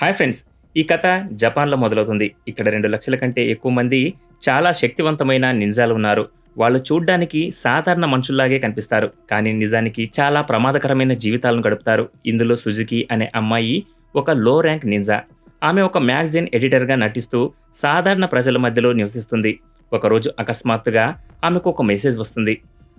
Hi friends ఈ కథ జపాన్లో మొదలవుతుంది. ఇక్కడ రెండు లక్షల కంటే ఎక్కువ మంది చాలా శక్తివంతమైన నింజాలు ఉన్నారు. వాళ్ళు చూడ్డానికి సాధారణ మనుషుల్లాగే కనిపిస్తారు. కానీ నిజానికి చాలా ప్రమాదకరమైన జీవితాలను గడుపుతారు. ఇందులో సుజుకి అనే అమ్మాయి ఒక లో ర్యాంక్ నింజా. ఆమె ఒక మ్యాగజైన్ ఎడిటర్గా నటిస్తూ సాధారణ ప్రజల మధ్యలో నివసిస్తుంది. ఒకరోజు అకస్మాత్తుగా ఆమెకు ఒక మెసేజ్ వస్తుంది.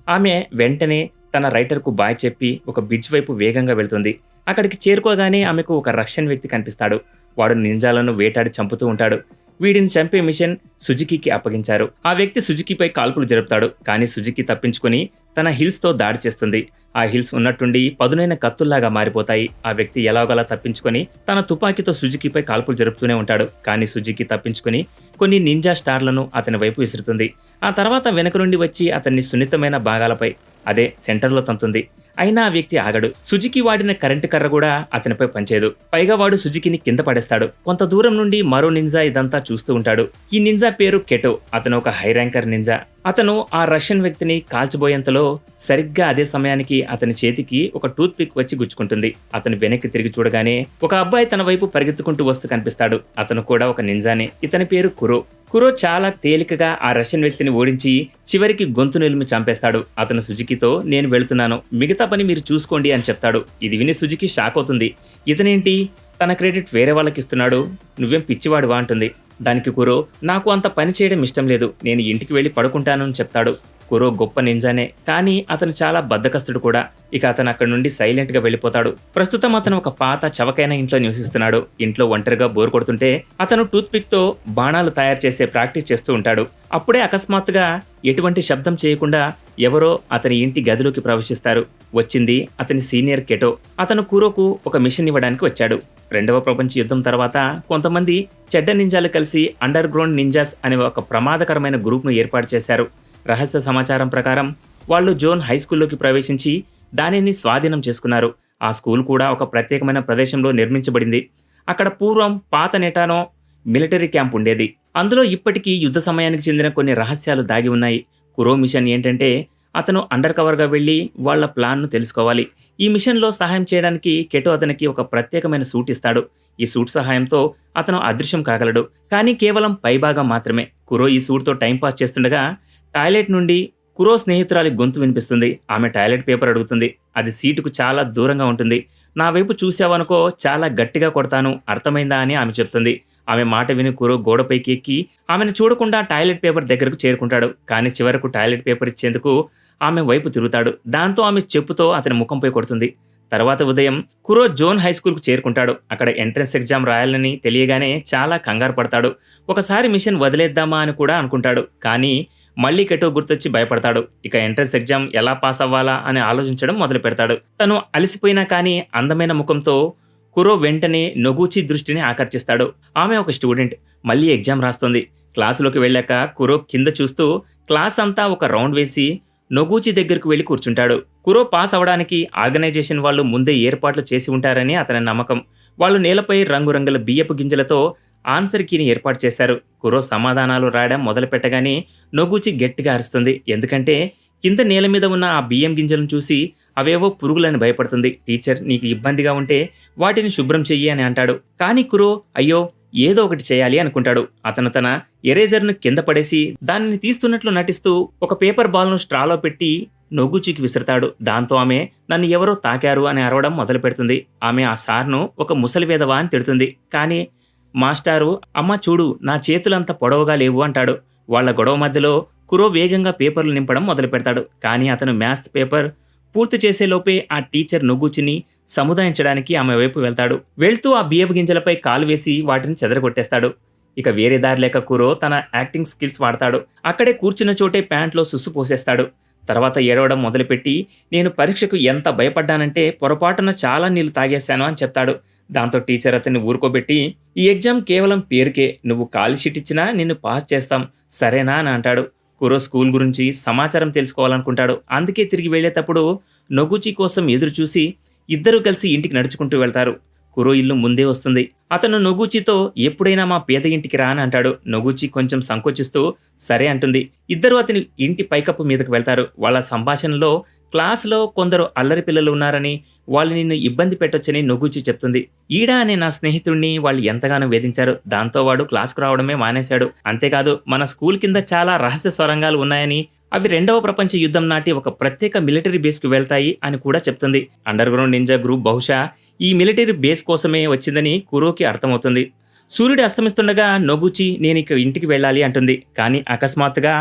ఆమె వెంటనే తన రైటర్కు బాయ్ చెప్పి ఒక బ్రిడ్జ్ వైపు వేగంగా వెళ్తుంది. అక్కడికి చేరుకోగానే ఆమెకు ఒక రష్యన్ వ్యక్తి కనిపిస్తాడు. వాడు నింజాలను వేటాడి చంపుతూ ఉంటాడు. వీడిని చంపే మిషన్ సుజుకికి అప్పగించారు. ఆ వ్యక్తి సుజుకిపై కాల్పులు జరుపుతాడు. కానీ సుజుకి తప్పించుకుని తన హిల్స్తో దాడి చేస్తుంది. ఆ హిల్స్ ఉన్నట్టుండి పదునైన కత్తుల్లాగా మారిపోతాయి. ఆ వ్యక్తి ఎలాగోలా తప్పించుకొని తన తుపాకీతో సుజుకిపై కాల్పులు జరుపుతూనే ఉంటాడు. కానీ సుజుకి తప్పించుకుని కొన్ని నింజా స్టార్లను అతని వైపు విసురుతుంది. ఆ తర్వాత వెనక నుండి వచ్చి అతన్ని సున్నితమైన భాగాలపై అదే సెంటర్లో తంతుంది. అయినా ఆ వ్యక్తి ఆగడు. సుజుకి వాడిన కరెంటు కర్ర కూడా అతనిపై పనిచేయదు. పైగా వాడు సుజుకిని కింద పడేస్తాడు. కొంత దూరం నుండి మరో నింజా ఇదంతా చూస్తూ ఉంటాడు. ఈ నింజా పేరు కెటో. అతను ఒక హై ర్యాంకర్ నింజా. అతను ఆ రష్యన్ వ్యక్తిని కాల్చిపోయేంతలో సరిగ్గా అదే సమయానికి అతని చేతికి ఒక టూత్ పిక్ వచ్చి గుచ్చుకుంటుంది. అతను వెనక్కి తిరిగి చూడగానే ఒక అబ్బాయి తన వైపు పరిగెత్తుకుంటూ వస్తూ కనిపిస్తాడు. అతను కూడా ఒక నింజానే. ఇతని పేరు కురో. కురో చాలా తేలికగా ఆ రష్యన్ వ్యక్తిని ఓడించి చివరికి గొంతు నిలిమి చంపేస్తాడు. అతను సుజుకితో నేను వెళుతున్నాను. మిగతా పని మీరు చూసుకోండి అని చెప్తాడు. ఇది విని సుజుకి షాక్ అవుతుంది. ఇతనేంటి? తన క్రెడిట్ వేరే వాళ్ళకి ఇస్తున్నాడు. నువ్వేం పిచ్చివాడువా అంటుంది. దానికి గురో నాకు అంత పని చేయడం ఇష్టం లేదు. నేను ఇంటికి వెళ్ళి పడుకుంటాను అని చెప్తాడు. కురో గొప్ప నింజానే. కానీ అతను చాలా బద్దకస్తుడు కూడా. ఇక అతను అక్కడి నుండి సైలెంట్గా వెళ్ళిపోతాడు. ప్రస్తుతం అతను ఒక పాత చవకైన ఇంట్లో నివసిస్తున్నాడు. ఇంట్లో ఒంటరిగా బోర్ కొడుతుంటే అతను టూత్ పిక్తో బాణాలు తయారు చేసే ప్రాక్టీస్ చేస్తూ ఉంటాడు. అప్పుడే అకస్మాత్తుగా ఎటువంటి శబ్దం చేయకుండా ఎవరో అతని ఇంటి గదిలోకి ప్రవేశిస్తారు. వచ్చింది అతని సీనియర్ కెటో. అతను కురోకు ఒక మిషన్ ఇవ్వడానికి వచ్చాడు. రెండవ ప్రపంచ యుద్ధం తర్వాత కొంతమంది చెడ్డ నింజాలు కలిసి అండర్ గ్రౌండ్ నింజాస్ అనే ఒక ప్రమాదకరమైన గ్రూప్ను ఏర్పాటు చేశారు. రహస్య సమాచారం ప్రకారం వాళ్ళు జోన్ హై స్కూల్లోకి ప్రవేశించి దానిని స్వాధీనం చేసుకున్నారు. ఆ స్కూల్ కూడా ఒక ప్రత్యేకమైన ప్రదేశంలో నిర్మించబడింది. అక్కడ పూర్వం పాత నెటానో మిలిటరీ క్యాంప్ ఉండేది. అందులో ఇప్పటికీ యుద్ధ సమయానికి చెందిన కొన్ని రహస్యాలు దాగి ఉన్నాయి. కురో మిషన్ ఏంటంటే అతను అండర్ కవర్గా వెళ్ళి వాళ్ళ ప్లాన్ను తెలుసుకోవాలి. ఈ మిషన్లో సహాయం చేయడానికి కెటో అతనికి ఒక ప్రత్యేకమైన సూట్ ఇస్తాడు. ఈ సూట్ సహాయంతో అతను అదృశ్యం కాగలడు. కానీ కేవలం పైభాగం మాత్రమే. కురో ఈ సూట్తో టైంపాస్ చేస్తుండగా టాయిలెట్ నుండి కురో స్నేహితురాలి గొంతు వినిపిస్తుంది. ఆమె టాయిలెట్ పేపర్ అడుగుతుంది. అది సీటుకు చాలా దూరంగా ఉంటుంది. నా వైపు చూసావనుకో చాలా గట్టిగా కొడతాను. అర్థమైందా అని ఆమె చెప్తుంది. ఆమె మాట విని కురో గోడపైకి ఎక్కి ఆమెను చూడకుండా టాయిలెట్ పేపర్ దగ్గరకు చేరుకుంటాడు. కానీ చివరకు టాయిలెట్ పేపర్ ఇచ్చేందుకు ఆమె వైపు తిరుగుతాడు. దాంతో ఆమె చెప్పుతో అతని ముఖంపై కొడుతుంది. తర్వాత ఉదయం కురో జోన్ హై స్కూల్కు చేరుకుంటాడు. అక్కడ ఎంట్రన్స్ ఎగ్జామ్ రాయాలని తెలియగానే చాలా కంగారు పడతాడు. ఒకసారి మిషన్ వదిలేద్దామా అని కూడా అనుకుంటాడు. కానీ మళ్ళీ కెటో గుర్తొచ్చి భయపడతాడు. ఇక ఎంట్రన్స్ ఎగ్జామ్ ఎలా పాస్ అవ్వాలా అని ఆలోచించడం మొదలు పెడతాడు. తను అలసిపోయినా కానీ అందమైన ముఖంతో కురో వెంటనే నొగూచి దృష్టిని ఆకర్షిస్తాడు. ఆమె ఒక స్టూడెంట్. మళ్ళీ ఎగ్జామ్ రాస్తుంది. క్లాసులోకి వెళ్ళాక కురో కింద చూస్తూ క్లాస్ అంతా ఒక రౌండ్ వేసి నొగూచి దగ్గరకు వెళ్ళి కూర్చుంటాడు. కురో పాస్ అవడానికి ఆర్గనైజేషన్ వాళ్ళు ముందే ఏర్పాట్లు చేసి ఉంటారని అతని నమ్మకం. వాళ్ళు నేలపై రంగురంగుల బియ్యపు గింజలతో ఆన్సర్ కీని ఏర్పాటు చేశారు. కురో సమాధానాలు రాయడం మొదలుపెట్టగానే నొగ్గుచి గట్టిగా అరుస్తుంది. ఎందుకంటే కింద నేల మీద ఉన్న ఆ బియ్యం గింజలను చూసి అవేవో పురుగులని భయపడుతుంది. టీచర్ నీకు ఇబ్బందిగా ఉంటే వాటిని శుభ్రం చెయ్యి అని అంటాడు. కానీ కురో అయ్యో ఏదో ఒకటి చేయాలి అనుకుంటాడు. అతను తన ఎరేజర్ను కింద పడేసి దానిని తీస్తున్నట్లు నటిస్తూ ఒక పేపర్ బాల్ను స్ట్రాలో పెట్టి నొగ్గుచీకి విసురుతాడు. దాంతో ఆమె నన్ను ఎవరో తాకారు అని అరవడం మొదలు పెడుతుంది ఆమె ఆ సార్ను ఒక ముసలివేదవా అని తిడుతుంది. కానీ మాస్టారు అమ్మ చూడు నా చేతులంత పొడవుగా లేవు అంటాడు. వాళ్ళ గొడవ మధ్యలో కురో వేగంగా పేపర్లు నింపడం మొదలు పెడతాడు కానీ అతను మ్యాథ్స్ పేపర్ పూర్తి చేసేలోపే ఆ టీచర్ నుగ్గుచిని సముదాయించడానికి ఆమె వైపు వెళ్తాడు. వెళ్తూ ఆ బియ్యపు గింజలపై కాలు వేసి వాటిని చెదరగొట్టేస్తాడు. ఇక వేరే దారి లేక కురో తన యాక్టింగ్ స్కిల్స్ వాడతాడు. అక్కడే కూర్చున్న చోటే ప్యాంట్లో సుస్సు పోసేస్తాడు. తర్వాత ఏడవడం మొదలుపెట్టి నేను పరీక్షకు ఎంత భయపడ్డానంటే పొరపాటున చాలా నీళ్ళు తాగేశాను అని చెప్తాడు. దాంతో టీచర్ అతన్ని ఊరుకోబెట్టి ఈ ఎగ్జామ్ కేవలం పేరుకే నువ్వు కాల్ షీట్ ఇచ్చినా నిన్ను పాస్ చేస్తాం సరేనా అని అంటాడు. కురో స్కూల్ గురించి సమాచారం తెలుసుకోవాలనుకుంటాడు. అందుకే తిరిగి వెళ్ళేటప్పుడు నొగుచి కోసం ఎదురు చూసి ఇద్దరూ కలిసి ఇంటికి నడుచుకుంటూ వెళ్తారు. కురో ఇల్లు ముందే వస్తుంది. అతను నొగూచితో ఎప్పుడైనా మా పేద ఇంటికి రా అని అంటాడు. నొగూచి కొంచెం సంకోచిస్తూ సరే అంటుంది. ఇద్దరు అతని ఇంటి పైకప్పు మీదకు వెళ్తారు. వాళ్ళ సంభాషణలో క్లాస్లో కొందరు అల్లరి పిల్లలు ఉన్నారని వాళ్ళు నిన్ను ఇబ్బంది పెట్టొచ్చని నొగుచి చెప్తుంది. ఈడా అనే నా స్నేహితుడిని వాళ్ళు ఎంతగానో వేధించారు. దాంతో వాడు క్లాస్కు రావడమే మానేశాడు. అంతేకాదు మన స్కూల్ కింద చాలా రహస్య సొరంగాలు ఉన్నాయని అవి రెండవ ప్రపంచ యుద్ధం నాటి ఒక ప్రత్యేక మిలిటరీ బేస్కు వెళ్తాయి అని కూడా చెప్తుంది. అండర్ గ్రౌండ్ నింజా గ్రూప్ బహుశా ఈ మిలిటరీ బేస్ కోసమే వచ్చిందని కురోకి అర్థమవుతుంది. సూర్యుడు అస్తమిస్తుండగా నొగుచి నేను ఇక ఇంటికి వెళ్ళాలి అంటుంది. కానీ అకస్మాత్తుగా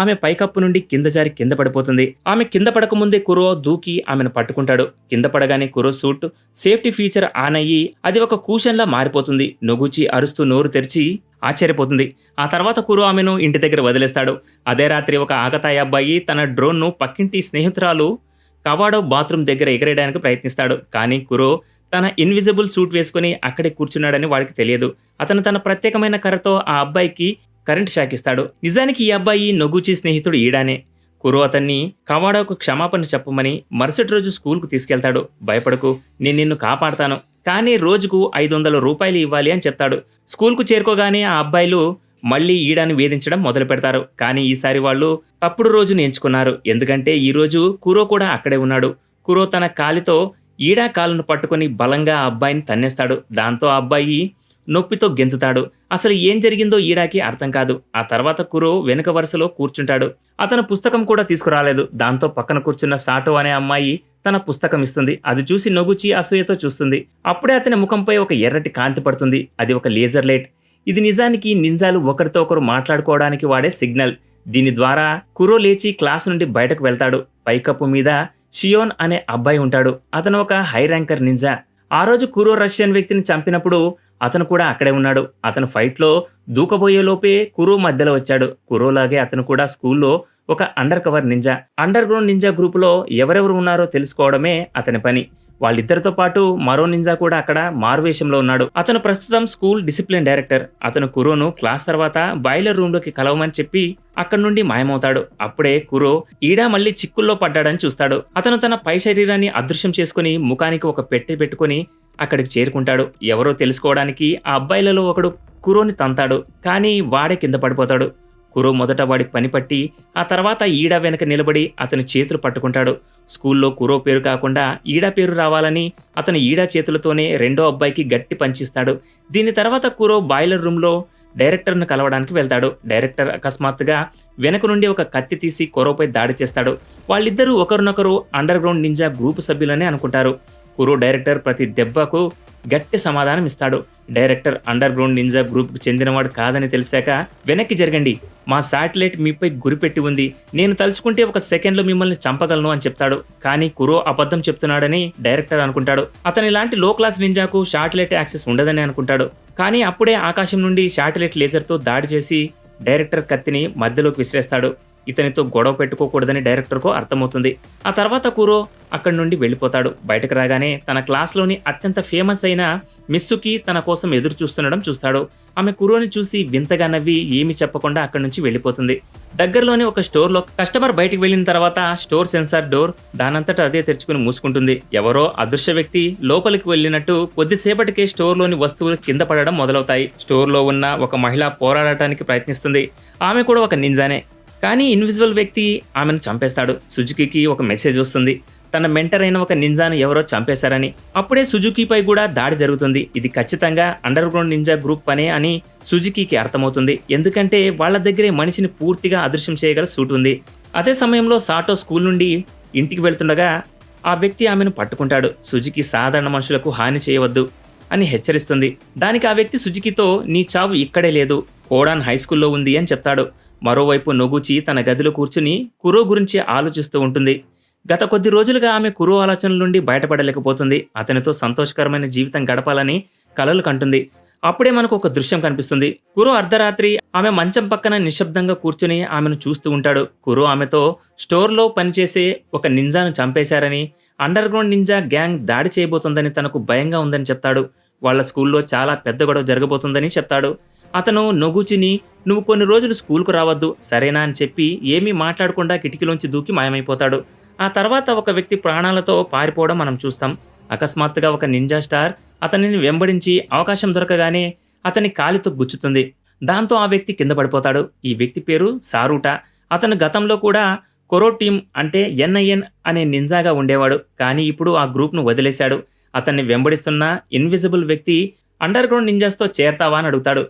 ఆమె పైకప్పు నుండి కింద జారి కింద పడిపోతుంది. ఆమె కింద పడకముందే కురో దూకి ఆమెను పట్టుకుంటాడు. కింద పడగానే Kuro suit safety feature on అయ్యి అది ఒక కూషన్లా మారిపోతుంది. నొగుచి అరుస్తూ నోరు తెరిచి ఆశ్చర్యపోతుంది. ఆ తర్వాత కురో ఆమెను ఇంటి దగ్గర వదిలేస్తాడు. అదే రాత్రి ఒక ఆకతాయి అబ్బాయి తన డ్రోన్ను పక్కింటి స్నేహితురాలు కవాడో బాత్రూమ్ దగ్గర ఎగరేయడానికి ప్రయత్నిస్తాడు. కానీ కురో తన ఇన్విజిబుల్ సూట్ వేసుకుని అక్కడే కూర్చున్నాడని వాడికి తెలియదు. అతను తన ప్రత్యేకమైన కర్రతో ఆ అబ్బాయికి కరెంట్ షాక్ ఇస్తాడు. నిజానికి ఈ అబ్బాయి నొగుచి స్నేహితుడు ఈడానే. కురు అతన్ని కవాడకు క్షమాపణ చెప్పమని మరుసటి రోజు స్కూల్కు తీసుకెళ్తాడు. భయపడకు నేను నిన్ను కాపాడతాను. కానీ రోజుకు ఐదు వందల రూపాయలు ఇవ్వాలి అని చెప్తాడు. స్కూల్కు చేరుకోగానే ఆ అబ్బాయిలు మళ్ళీ ఈడాని వేధించడం మొదలు పెడతారు. కానీ ఈసారి వాళ్ళు తప్పుడు రోజును ఎంచుకున్నారు. ఎందుకంటే ఈరోజు కురో కూడా అక్కడే ఉన్నాడు. కురో తన కాలితో ఈడా కాలును పట్టుకొని బలంగా ఆ అబ్బాయిని తన్నేస్తాడు. దాంతో ఆ అబ్బాయి నొప్పితో గెంతుతాడు. అసలు ఏం జరిగిందో ఈడాకి అర్థం కాదు. ఆ తర్వాత కురో వెనుక వరుసలో కూర్చుంటాడు. అతను పుస్తకం కూడా తీసుకురాలేదు. దాంతో పక్కన కూర్చున్న సాటో అనే అమ్మాయి తన పుస్తకం ఇస్తుంది. అది చూసి నొగుచి అసూయతో చూస్తుంది. అప్పుడే అతని ముఖంపై ఒక ఎర్రటి కాంతి పడుతుంది. అది ఒక లేజర్ లైట్. ఇది నిజానికి నింజాలు ఒకరితో ఒకరు మాట్లాడుకోవడానికి వాడే సిగ్నల్. దీని ద్వారా కురో లేచి క్లాస్ నుండి బయటకు వెళ్తాడు. పైకప్పు మీద షియోన్ అనే అబ్బాయి ఉంటాడు. అతను ఒక హై ర్యాంకర్ నింజా. ఆ రోజు కురో రష్యన్ వ్యక్తిని చంపినప్పుడు అతను కూడా అక్కడే ఉన్నాడు. అతను ఫైట్లో దూకబోయే లోపే కురో మధ్యలో వచ్చాడు. కురోలాగే అతను కూడా స్కూల్లో ఒక undercover ninja. Underground ninja గ్రూపులో ఎవరెవరు ఉన్నారో తెలుసుకోవడమే అతని పని. వాళ్ళిద్దరితో పాటు మరో నింజా కూడా అక్కడ మారువేషంలో ఉన్నాడు. అతను ప్రస్తుతం స్కూల్ డిసిప్లిన్ డైరెక్టర్. అతను కురోను క్లాస్ తర్వాత బాయిలర్ రూమ్లోకి కలవమని చెప్పి అక్కడి నుండి మాయమవుతాడు. అప్పుడే కురో ఈడా మళ్ళీ చిక్కుల్లో పడ్డాడని చూస్తాడు. అతను తన పై శరీరాన్ని అదృశ్యం చేసుకుని ముఖానికి ఒక పెట్టె పెట్టుకుని అక్కడికి చేరుకుంటాడు. ఎవరో తెలుసుకోవడానికి ఆ అబ్బాయిలలో ఒకడు కురోని తంతాడు. కానీ వాడే కింద పడిపోతాడు. కురో మొదట వాడి పని పట్టి ఆ తర్వాత ఈడా వెనక నిలబడి అతని చేతులు పట్టుకుంటాడు. స్కూల్లో కురో పేరు కాకుండా ఈడా పేరు రావాలని అతను ఈడా చేతులతోనే రెండో అబ్బాయికి గట్టి పంచిస్తాడు. దీని తర్వాత కురో బాయిలర్ రూమ్లో డైరెక్టర్ను కలవడానికి వెళ్తాడు. డైరెక్టర్ అకస్మాత్తుగా వెనక నుండి ఒక కత్తి తీసి కురోపై దాడి చేస్తాడు. వాళ్ళిద్దరూ ఒకరినొకరు అండర్ గ్రౌండ్ నింజా గ్రూప్ సభ్యులనే అనుకుంటారు. కురో డైరెక్టర్ ప్రతి దెబ్బకు గట్టి సమాధానం ఇస్తాడు. Director underground ninja group చెందినవాడు కాదని తెలిసాక వెనక్కి జరగండి. మా శాటిలైట్ మీపై గురిపెట్టి ఉంది. నేను తలుచుకుంటే ఒక సెకండ్లో మిమ్మల్ని చంపగలను అని చెప్తాడు. కానీ కురో అబద్ధం చెప్తున్నాడని డైరెక్టర్ అనుకుంటాడు. అతని లాంటి లో క్లాస్ నింజాకు శాటిలైట్ యాక్సెస్ ఉండదని అనుకుంటాడు. కానీ అప్పుడే ఆకాశం నుండి శాటిలైట్ లేజర్తో దాడి చేసి డైరెక్టర్ కత్తిని మధ్యలోకి విసిరేస్తాడు. ఇతనితో గొడవ పెట్టుకోకూడదని డైరెక్టర్కు అర్థమవుతుంది. ఆ తర్వాత కురో అక్కడి నుండి వెళ్ళిపోతాడు. బయటకు రాగానే తన క్లాస్లోని అత్యంత ఫేమస్ అయిన మిస్సుకి తన కోసం ఎదురు చూస్తుండడం చూస్తాడు. ఆమె కురోని చూసి వింతగా నవ్వి ఏమి చెప్పకుండా అక్కడి నుంచి వెళ్ళిపోతుంది. దగ్గరలోనే ఒక స్టోర్లో కస్టమర్ బయటికి వెళ్ళిన తర్వాత స్టోర్ సెన్సార్ డోర్ దానంతట అదే తెరుచుకుని మూసుకుంటుంది. ఎవరో అదృశ్య వ్యక్తి లోపలికి వెళ్ళినట్టు కొద్దిసేపటికే స్టోర్లోని వస్తువులు కింద పడడం మొదలవుతాయి. స్టోర్లో ఉన్న ఒక మహిళ పోరాడటానికి ప్రయత్నిస్తుంది. ఆమె కూడా ఒక నింజానే. కానీ ఇన్విజిబుల్ వ్యక్తి ఆమెను చంపేస్తాడు. సుజుకికి ఒక మెసేజ్ వస్తుంది. తన మెంటర్ అయిన ఒక నింజాను ఎవరో చంపేశారని. అప్పుడే సుజుకిపై కూడా దాడి జరుగుతుంది. ఇది ఖచ్చితంగా అండర్ గ్రౌండ్ నింజా గ్రూప్ పనే అని సుజుకికి అర్థమవుతుంది. ఎందుకంటే వాళ్ళ దగ్గరే మనిషిని పూర్తిగా అదృశ్యం చేయగల సూట్ ఉంది. అదే సమయంలో సాటో స్కూల్ నుండి ఇంటికి వెళ్తుండగా ఆ వ్యక్తి ఆమెను పట్టుకుంటాడు. సుజుకి సాధారణ మనుషులకు హాని చేయవద్దు అని హెచ్చరిస్తుంది. దానికి ఆ వ్యక్తి సుజుకితో నీ చావు ఇక్కడే లేదు. కోడాన్ హై స్కూల్లో ఉంది అని చెప్తాడు. మరోవైపు నొగుచి తన గదిలో కూర్చుని కురో గురించి ఆలోచిస్తూ ఉంటుంది. గత కొద్ది రోజులుగా ఆమె కురో ఆలోచనల నుండి బయటపడలేకపోతుంది. అతనితో సంతోషకరమైన జీవితం గడపాలని కలలు కంటుంది. అప్పుడే మనకు ఒక దృశ్యం కనిపిస్తుంది. కురో అర్ధరాత్రి ఆమె మంచం పక్కన నిశ్శబ్దంగా కూర్చుని ఆమెను చూస్తూ ఉంటాడు. కురో ఆమెతో స్టోర్లో పనిచేసే ఒక నింజాను చంపేశారని అండర్ గ్రౌండ్ నింజా గ్యాంగ్ దాడి చేయబోతుందని తనకు భయంగా ఉందని చెప్తాడు. వాళ్ళ స్కూల్లో చాలా పెద్ద గొడవ జరగబోతుందని చెప్తాడు. అతను నొగుచిని నువ్వు కొన్ని రోజులు స్కూల్కు రావద్దు సరేనా? అని చెప్పి ఏమీ మాట్లాడకుండా కిటికీలోంచి దూకి మాయమైపోతాడు. ఆ తర్వాత ఒక వ్యక్తి ప్రాణాలతో పారిపోవడం మనం చూస్తాం. అకస్మాత్తుగా ఒక నింజా స్టార్ అతనిని వెంబడించి అవకాశం దొరకగానే అతని కాలితో గుచ్చుతుంది. దాంతో ఆ వ్యక్తి కింద పడిపోతాడు. ఈ వ్యక్తి పేరు సారూట. అతను గతంలో కూడా కొరో టీమ్ అంటే ఎన్ఐఎన్ అనే నింజాగా ఉండేవాడు. కానీ ఇప్పుడు ఆ గ్రూప్ను వదిలేశాడు. అతన్ని వెంబడిస్తున్న ఇన్విజిబుల్ వ్యక్తి అండర్ గ్రౌండ్ నింజాస్తో చేరతావా అని అడుగుతాడు.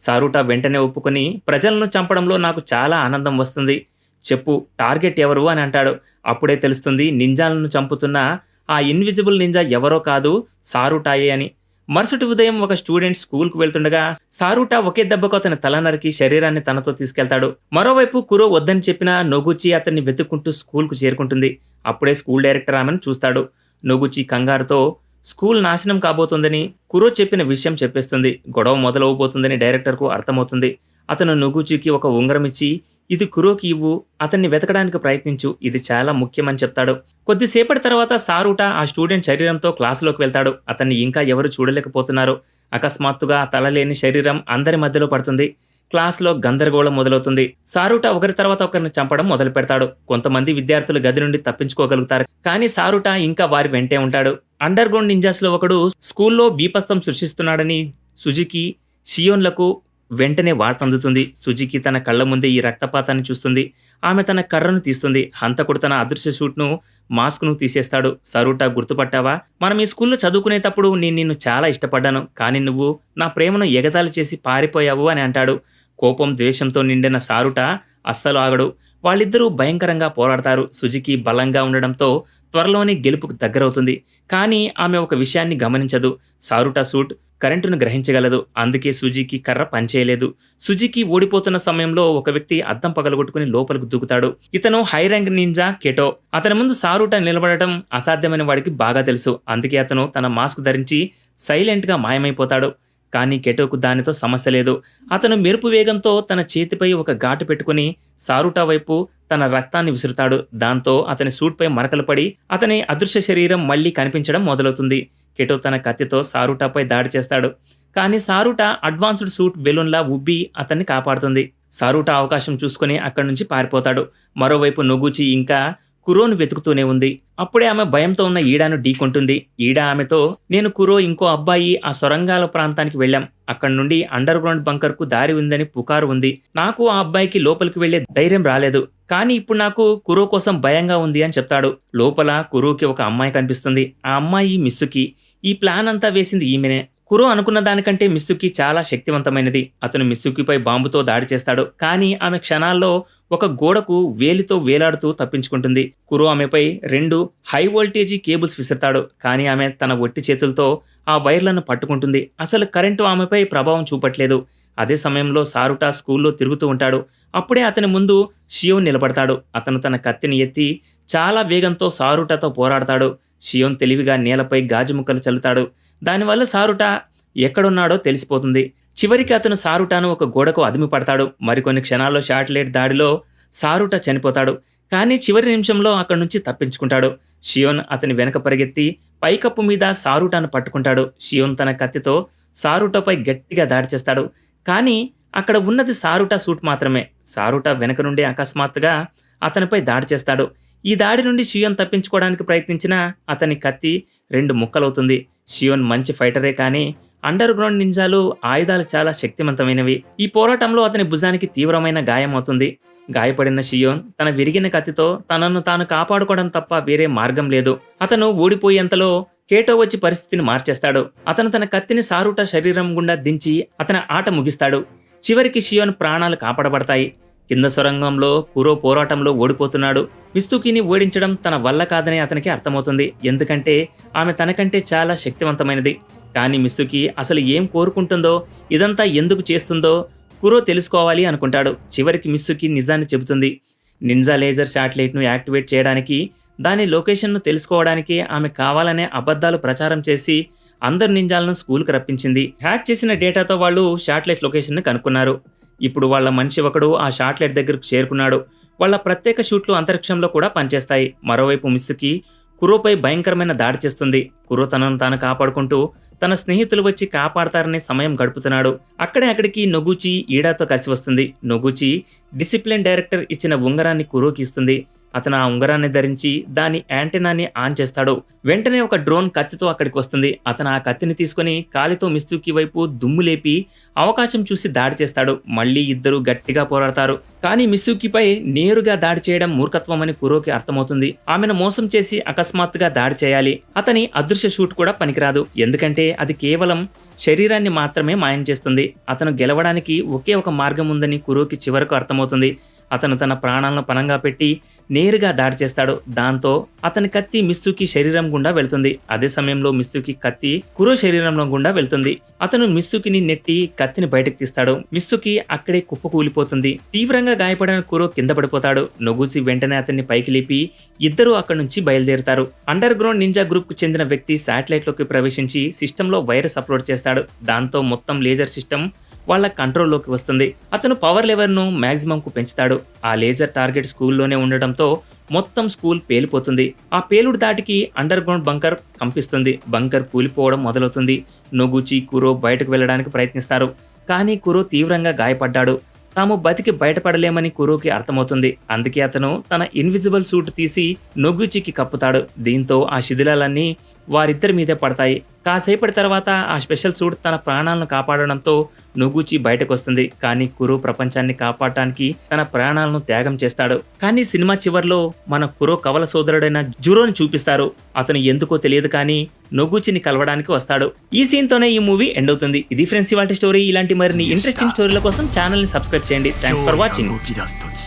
సారూటా వెంటనే ఒప్పుకొని ప్రజలను చంపడంలో నాకు చాలా ఆనందం వస్తుంది. చెప్పు టార్గెట్ ఎవరు అని అంటాడు. అప్పుడే తెలుస్తుంది నింజాలను చంపుతున్న ఆ ఇన్విజిబుల్ నింజా ఎవరో కాదు సారూటాయే అని. మరుసటి ఉదయం ఒక స్టూడెంట్ స్కూల్కు వెళ్తుండగా సారూటా ఒకే దెబ్బకు అతని తల నరికి శరీరాన్ని తనతో తీసుకెళ్తాడు. మరోవైపు కురో వద్దని చెప్పిన నొగుచి అతన్ని వెతుక్కుంటూ స్కూల్కు చేరుకుంటుంది. అప్పుడే స్కూల్ డైరెక్టర్ ఆమెను చూస్తాడు. నొగుచి కంగారుతో స్కూల్ నాశనం కాబోతుందని కురో చెప్పిన విషయం చెప్పేస్తుంది. గొడవ మొదలవబోతుందని డైరెక్టర్కు అర్థమవుతుంది. అతను నొగుచికి ఒక ఉంగరం ఇచ్చి ఇది కురోకి ఇవ్వు అతన్ని వెతకడానికి ప్రయత్నించు ఇది చాలా ముఖ్యమని చెప్తాడు. కొద్దిసేపటి తర్వాత సారుట ఆ స్టూడెంట్ శరీరంతో క్లాసులోకి వెళ్తాడు. అతన్ని ఇంకా ఎవరు చూడలేకపోతున్నారు. అకస్మాత్తుగా తలలేని శరీరం అందరి మధ్యలో పడుతుంది. క్లాస్లో గందరగోళం మొదలవుతుంది. సారుట ఒకరి తర్వాత ఒకరిని చంపడం మొదలు పెడతాడు కొంతమంది విద్యార్థులు గది నుండి తప్పించుకోగలుగుతారు. కానీ సారుట ఇంకా వారి వెంటే ఉంటాడు. అండర్ గ్రౌండ్ నింజాస్లో ఒకడు స్కూల్లో బీపస్తం సృష్టిస్తున్నాడని సుజుకి షియోన్లకు వెంటనే వార్త అందుతుంది. సుజుకి తన కళ్ళ ముందే ఈ రక్తపాతాన్ని చూస్తుంది. ఆమె తన కర్రను తీస్తుంది. హంతకుడు తన అదృశ్య షూట్ను మాస్క్ను తీసేస్తాడు. సరూటా గుర్తుపట్టావా? మనం ఈ స్కూల్లో చదువుకునేటప్పుడు నేను నిన్ను చాలా ఇష్టపడ్డాను. కానీ నువ్వు నా ప్రేమను ఎగతాలు చేసి పారిపోయావు అని అంటాడు. కోపం ద్వేషంతో నిండిన సారుట అస్సలు ఆగడు. వాళ్ళిద్దరూ భయంకరంగా పోరాడతారు. సుజుకి బలంగా ఉండడంతో త్వరలోనే గెలుపుకు దగ్గరవుతుంది. కానీ ఆమె ఒక విషయాన్ని గమనించదు. సారుటా సూట్ కరెంటును గ్రహించగలదు. అందుకే సుజీకి కర్ర పనిచేయలేదు. సుజీకి ఓడిపోతున్న సమయంలో ఒక వ్యక్తి అద్దం పగలగొట్టుకుని లోపలికి దూకుతాడు. ఇతను హై ర్యాంక్ నింజా కెటో. అతని ముందు సారుట నిలబడటం అసాధ్యమైన వాడికి బాగా తెలుసు. అందుకే అతను తన మాస్క్ ధరించి సైలెంట్గా మాయమైపోతాడు. కానీ కెటోకు దానితో సమస్య లేదు. అతను మెరుపు వేగంతో తన చేతిపై ఒక ఘాటు పెట్టుకుని సారుటా వైపు తన రక్తాన్ని విసురుతాడు. దాంతో అతని సూట్పై మరకలు పడి అతని అదృశ్య శరీరం మళ్ళీ కనిపించడం మొదలవుతుంది. కెటో తన కత్తితో సారుటాపై దాడి చేస్తాడు. కానీ సారుటా అడ్వాన్స్డ్ సూట్ బెలూన్లా ఉబ్బి అతన్ని కాపాడుతుంది. సారుటా అవకాశం చూసుకుని అక్కడి నుంచి పారిపోతాడు. మరోవైపు నొగుచి ఇంకా కురోను వెతుకుతూనే ఉంది. అప్పుడే ఆమె భయంతో ఉన్న ఈడాను ఢీకొంటుంది. ఈడా ఆమెతో నేను కురో ఇంకో అబ్బాయి ఆ సొరంగాల ప్రాంతానికి వెళ్ళాం. అక్కడ నుండి అండర్ గ్రౌండ్ బంకర్కు దారి ఉందని పుకారు ఉంది. నాకు ఆ అబ్బాయికి లోపలికి వెళ్ళే ధైర్యం రాలేదు. కానీ ఇప్పుడు నాకు కురో కోసం భయంగా ఉంది అని చెప్తాడు. లోపల కురోకి ఒక అమ్మాయి కనిపిస్తుంది. ఆ అమ్మాయి మిస్సుకి. ఈ ప్లాన్ అంతా వేసింది ఈమెనే. కురో అనుకున్న దానికంటే మిస్సుకి చాలా శక్తివంతమైనది. అతను మిస్సుకిపై బాంబుతో దాడి చేస్తాడు. కానీ ఆమె క్షణాల్లో ఒక గోడకు వేలితో వేలాడుతూ తప్పించుకుంటుంది. కురు ఆమెపై రెండు హై వోల్టేజీ కేబుల్స్ విసురుతాడు. కానీ ఆమె తన ఒట్టి చేతులతో ఆ వైర్లను పట్టుకుంటుంది. అసలు కరెంటు ఆమెపై ప్రభావం చూపట్లేదు. అదే సమయంలో సారుటా స్కూల్లో తిరుగుతూ ఉంటాడు. అప్పుడే అతని ముందు షియోన్ నిలబడతాడు. అతను తన కత్తిని ఎత్తి చాలా వేగంతో సారుటాతో పోరాడతాడు. షియోన్ తెలివిగా నేలపై గాజు ముక్కలు చల్లుతాడు. దానివల్ల సారుటా ఎక్కడున్నాడో తెలిసిపోతుంది. చివరికి అతను సారుటాను ఒక గోడకు అదిమి పడతాడు. మరికొన్ని క్షణాల్లో షార్ట్లైట్ దాడిలో సారుట చనిపోతాడు. కానీ చివరి నిమిషంలో అక్కడి నుంచి తప్పించుకుంటాడు. షియోన్ అతని వెనక పరిగెత్తి పైకప్పు మీద సారుటాను పట్టుకుంటాడు. షియోన్ తన కత్తితో సారుటపై గట్టిగా దాడి చేస్తాడు. కానీ అక్కడ ఉన్నది సారుటా సూట్ మాత్రమే. సారుట వెనక నుండి అకస్మాత్తుగా అతనిపై దాడి చేస్తాడు. ఈ దాడి నుండి షియోన్ తప్పించుకోవడానికి ప్రయత్నించిన అతని కత్తి రెండు ముక్కలవుతుంది. షియోన్ మంచి ఫైటరే కానీ అండర్ గ్రౌండ్ నింజాలు ఆయుధాలు చాలా శక్తివంతమైనవి ఈ పోరాటంలో అతని భుజానికి తీవ్రమైన గాయం అవుతుంది గాయపడిన షియోన్ తన విరిగిన కత్తితో తనను తాను కాపాడుకోవడం తప్ప వేరే మార్గం లేదు. అతను ఓడిపోయేంతలో కేటో వచ్చి పరిస్థితిని మార్చేస్తాడు. అతను తన కత్తిని సారుట శరీరం గుండా దించి అతని ఆట ముగిస్తాడు. చివరికి షియోన్ ప్రాణాలు కాపాడబడతాయి. కింద సొరంగంలో కురో పోరాటంలో ఓడిపోతున్నాడు. మిస్తుకిని ఓడించడం తన వల్ల కాదని అతనికి అర్థమవుతుంది. ఎందుకంటే ఆమె తనకంటే చాలా శక్తివంతమైనది. కానీ మిస్సుకి అసలు ఏం కోరుకుంటుందో ఇదంతా ఎందుకు చేస్తుందో కురో తెలుసుకోవాలి అనుకుంటాడు. చివరికి మిస్సుకి నిజాన్ని చెబుతుంది. నింజా లేజర్ శాటిలైట్ను యాక్టివేట్ చేయడానికి దాని లొకేషన్ను తెలుసుకోవడానికి ఆమె కావాలనే అబద్ధాలు ప్రచారం చేసి అందరు నింజాలను స్కూల్కి రప్పించింది. హ్యాక్ చేసిన డేటాతో వాళ్ళు శాటిలైట్ లొకేషన్ను కనుక్కున్నారు. ఇప్పుడు వాళ్ళ మనిషి ఒకడు ఆ శాటిలైట్ దగ్గరకు చేరుకున్నాడు. వాళ్ళ ప్రత్యేక షూట్లు అంతరిక్షంలో కూడా పనిచేస్తాయి. మరోవైపు మిస్సుకి కురోపై భయంకరమైన దాడి చేస్తుంది. కురో తనను తాను కాపాడుకుంటూ తన స్నేహితులు వచ్చి కాపాడతారనే సమయం గడుపుతున్నాడు. అక్కడే అక్కడికి నొగూచి ఈడాతో కలిసి వస్తుంది. నొగూచి డిసిప్లిన్ డైరెక్టర్ ఇచ్చిన ఉంగరాన్ని కురూకిస్తుంది అతను ఆ ఉంగరాన్ని ధరించి దాని యాంటెనాని ఆన్ చేస్తాడు. వెంటనే ఒక డ్రోన్ కత్తితో అక్కడికి వస్తుంది. అతను ఆ కత్తిని తీసుకొని కాలితో మిస్తుకి వైపు దుమ్ము లేపి అవకాశం చూసి దాడి చేస్తాడు. మళ్ళీ ఇద్దరు గట్టిగా పోరాడతారు. కానీ మిస్సూకిపై నేరుగా దాడి చేయడం మూర్ఖత్వం అని కురోకి అర్థమవుతుంది. ఆమెను మోసం చేసి అకస్మాత్తుగా దాడి చేయాలి. అతని అదృశ్య షూట్ కూడా పనికిరాదు. ఎందుకంటే అది కేవలం శరీరాన్ని మాత్రమే మాయం చేస్తుంది. అతను గెలవడానికి ఒకే ఒక మార్గం ఉందని కురోకి చివరకు అర్థమవుతుంది. అతను తన ప్రాణాలను పనంగా పెట్టి నేరుగా దాడి చేస్తాడు. దాంతో అతని కత్తి మిస్తుకి శరీరం గుండా వెళ్తుంది. అదే సమయంలో మిస్తుకి కత్తి కురో శరీరంలో గుండా వెళ్తుంది. అతను మిస్తుకిని నెట్టి కత్తిని బయటకు తీస్తాడు. మిస్తుకి అక్కడే కుప్పకూలిపోతుంది తీవ్రంగా గాయపడిన కురో కింద పడిపోతాడు. నొగుసి వెంటనే అతన్ని పైకి లేపి ఇద్దరూ అక్కడి నుంచి బయలుదేరుతారు. అండర్ గ్రౌండ్ నింజా గ్రూప్కు చెందిన వ్యక్తి శాటిలైట్లోకి ప్రవేశించి సిస్టంలో వైరస్ అప్లోడ్ చేస్తాడు. దాంతో మొత్తం లేజర్ సిస్టమ్ వాళ్ళ కంట్రోల్లోకి వస్తుంది. అతను పవర్ లెవెల్ను మ్యాక్సిమంకు పెంచుతాడు. ఆ లేజర్ టార్గెట్ స్కూల్లోనే ఉండడంతో మొత్తం స్కూల్ పేలిపోతుంది. ఆ పేలుడు దాటికి అండర్ గ్రౌండ్ బంకర్ కంపిస్తుంది. బంకర్ కూలిపోవడం మొదలవుతుంది. నొగుచి కురో బయటకు వెళ్ళడానికి ప్రయత్నిస్తారు. కానీ కురో తీవ్రంగా గాయపడ్డాడు. తాము బతికి బయటపడలేమని కురోకి అర్థమవుతుంది. అందుకే అతను తన ఇన్విజిబుల్ సూట్ తీసి నొగుచికి కప్పుతాడు. దీంతో ఆ శిథిలాలన్నీ వారిద్దరి మీదే పడతాయి కాసేపటి తర్వాత ఆ స్పెషల్ సూట్ తన ప్రాణాలను కాపాడడంతో నుగుచి బయటకు వస్తుంది కానీ కురు ప్రపంచాన్ని కాపాడటానికి తన ప్రాణాలను త్యాగం చేస్తాడు కానీ సినిమా చివర్లో మన కురో కవల సోదరుడైన జురోని చూపిస్తారు అతను ఎందుకో తెలియదు కానీ నొగుచిని కలవడానికి వస్తాడు ఈ సీన్ తోనే ఈ మూవీ ఎండ్ అవుతుంది ఇది ఫ్రెండ్స్ ఇవాళ స్టోరీ ఇలాంటి మరిన్ని ఇంట్రెస్టింగ్ స్టోరీల కోసం ఛానల్ ని సబ్స్క్రైబ్ చేయండి థ్యాంక్స్ ఫర్ 脅威が వాచింగ్ 動き出す時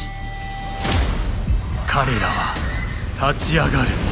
彼らは立ち上がる